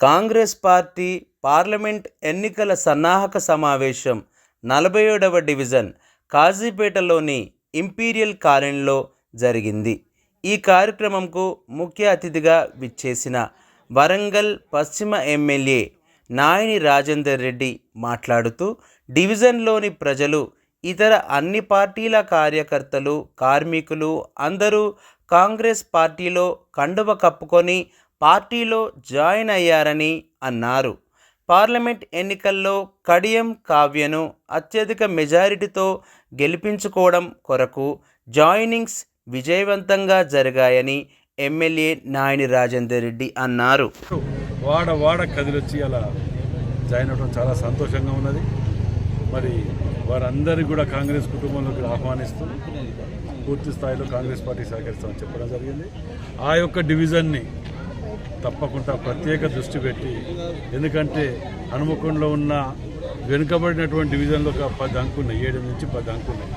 Congress party parliament ఎన్నికల సన్నాహక సమావేశం నలభై ఏడవ డివిజన్ కాజీపేటలోని ఇంపీరియల్ కాలనీలో జరిగింది. ఈ కార్యక్రమంకు ముఖ్య అతిథిగా విచ్చేసిన వరంగల్ పశ్చిమ ఎమ్మెల్యే నాయని రాజేందర్ రెడ్డి మాట్లాడుతూ డివిజన్లోని ప్రజలు ఇతర అన్ని పార్టీల కార్యకర్తలు కార్మికులు అందరూ కాంగ్రెస్ పార్టీలో కండువ కప్పుకొని పార్టీలో జాయిన్ అయ్యారని అన్నారు. పార్లమెంట్ ఎన్నికల్లో కడియం కావ్యను అత్యధిక మెజారిటీతో గెలిపించుకోవడం కొరకు జాయినింగ్స్ విజయవంతంగా జరిగాయని ఎమ్మెల్యే నాయని రాజేందర్ రెడ్డి అన్నారు. వాడ వాడ కదిలొచ్చి అలా జాయిన్ అవడం చాలా సంతోషంగా ఉన్నది. మరి వారందరికీ కూడా కాంగ్రెస్ కుటుంబంలోకి ఆహ్వానిస్తూ పూర్తి స్థాయిలో కాంగ్రెస్ పార్టీ సహకరిస్తామని చెప్పడం జరిగింది. ఆ యొక్క డివిజన్ని తప్పకుండా ప్రత్యేక దృష్టి పెట్టి ఎందుకంటే హనుమకొండలో ఉన్న వెనుకబడినటువంటి డివిజన్లో ఒక పది అంకున్నాయి ఏడు నుంచి పది అంకున్నాయి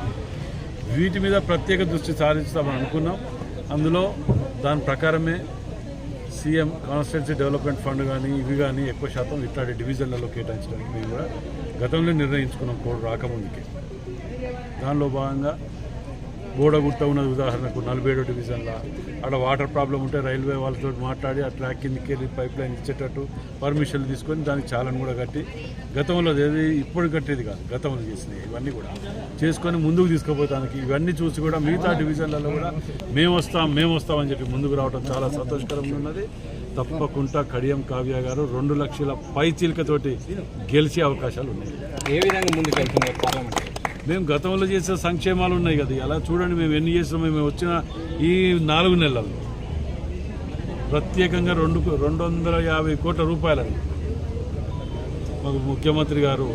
వీటి మీద ప్రత్యేక దృష్టి సాధిస్తామని అనుకున్నాం. అందులో దాని ప్రకారమే సీఎం కాన్స్టిట్యున్సీ డెవలప్మెంట్ ఫండ్ కానీ ఇవి కానీ ఎక్కువ శాతం ఇట్లాంటి డివిజన్లలో కేటాయించడానికి మేము కూడా గతంలో నిర్ణయించుకున్నాం కోడ్ రాకముందుకే. దానిలో భాగంగా గోడగుట్ట ఉన్నది ఉదాహరణకు నలభై ఏడో డివిజన్లో. అక్కడ వాటర్ ప్రాబ్లం ఉంటే రైల్వే వాళ్ళతో మాట్లాడి ఆ ట్రాక్ కిందకి వెళ్ళి పైప్ లైన్ ఇచ్చేటట్టు పర్మిషన్లు తీసుకొని దానికి చాలను కూడా కట్టి గతంలో ఏది ఇప్పుడు కట్టేది కాదు గతంలో చేసినాయి ఇవన్నీ కూడా. చేసుకొని ముందుకు తీసుకుపోతానికి ఇవన్నీ చూసి కూడా మిగతా డివిజన్లలో కూడా మేము వస్తాం మేము వస్తామని చెప్పి ముందుకు రావడం చాలా సంతోషకరంగా ఉన్నది. తప్పకుండా కడియం కావ్య గారు రెండు లక్షల పై చిలుకతోటి గెలిచే అవకాశాలు ఉన్నాయి. ఏ విధంగా ముందుకు వెళ్తున్నారు పార్లమెంట్? మేము గతంలో చేసే సంక్షేమాలు ఉన్నాయి కదా. అలా చూడండి మేము ఎన్ని చేసినామో మేము వచ్చిన ఈ నాలుగు నెలల్లో ప్రత్యేకంగా రెండు రెండు వందల యాభై కోట్ల రూపాయలని మాకు ముఖ్యమంత్రి గారు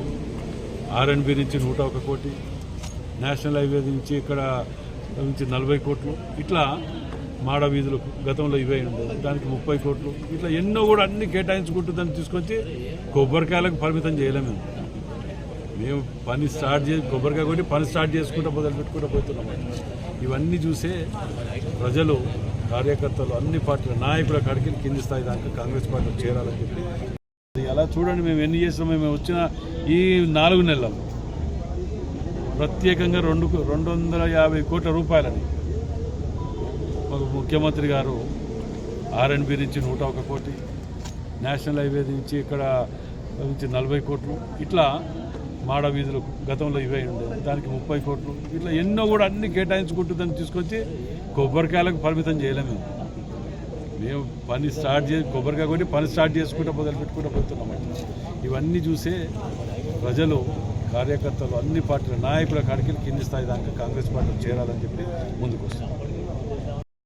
ఆర్ఎన్బి నుంచి నూట ఒక కోటి నేషనల్ హైవే నుంచి ఇక్కడ నుంచి నలభై కోట్లు. ఇట్లా మాడ వీధులకు గతంలో ఇవే ఉండేది దానికి ముప్పై కోట్లు. ఇట్లా ఎన్నో కూడా అన్ని కేటాయించుకుంటూ దాన్ని తీసుకొచ్చి కొబ్బరికాయలకు పరిమితం చేయలేము మేము పని స్టార్ట్ చేసి కొబ్బరికాయ కొట్టి పని స్టార్ట్ చేసుకుంటూ మొదలు పెట్టుకుంటూ పోతున్నాం ఇవన్నీ చూసే ప్రజలు కార్యకర్తలు అన్ని పార్టీల నాయకుల కాడికి కింది స్థాయి దాకా కాంగ్రెస్ పార్టీలో చేరాలని చెప్పి. అది అలా చూడండి మేము ఎన్ని చేసినామో మేము వచ్చిన ఈ నాలుగు నెలలు. ప్రత్యేకంగా రెండు రెండు వందల యాభై కోట్ల రూపాయలని మాకు ముఖ్యమంత్రి గారు ఆర్ఎన్బి నుంచి నూట ఒక కోటి నేషనల్ హైవే నుంచి ఇక్కడ నుంచి నలభై కోట్లు. ఇట్లా మాడ వీధులకు గతంలో ఇవే ఉండేది దానికి ముప్పై కోట్లు. ఇట్లా ఎన్నో కూడా అన్ని కేటాయించుకుంటూ దాన్ని తీసుకొచ్చి కొబ్బరికాయలకు పరిమితం చేయలేము మేము. పని స్టార్ట్ చేసి కొబ్బరికాయ కొట్టి పని స్టార్ట్ చేసుకుంటూ మొదలు పెట్టుకుంటూ పోతున్నాం ఇవన్నీ చూసే ప్రజలు కార్యకర్తలు అన్ని పార్టీల నాయకుల కాడికి కింది స్థాయి దాకా కాంగ్రెస్ పార్టీలు చేరాలని చెప్పి ముందుకు వస్తున్నాం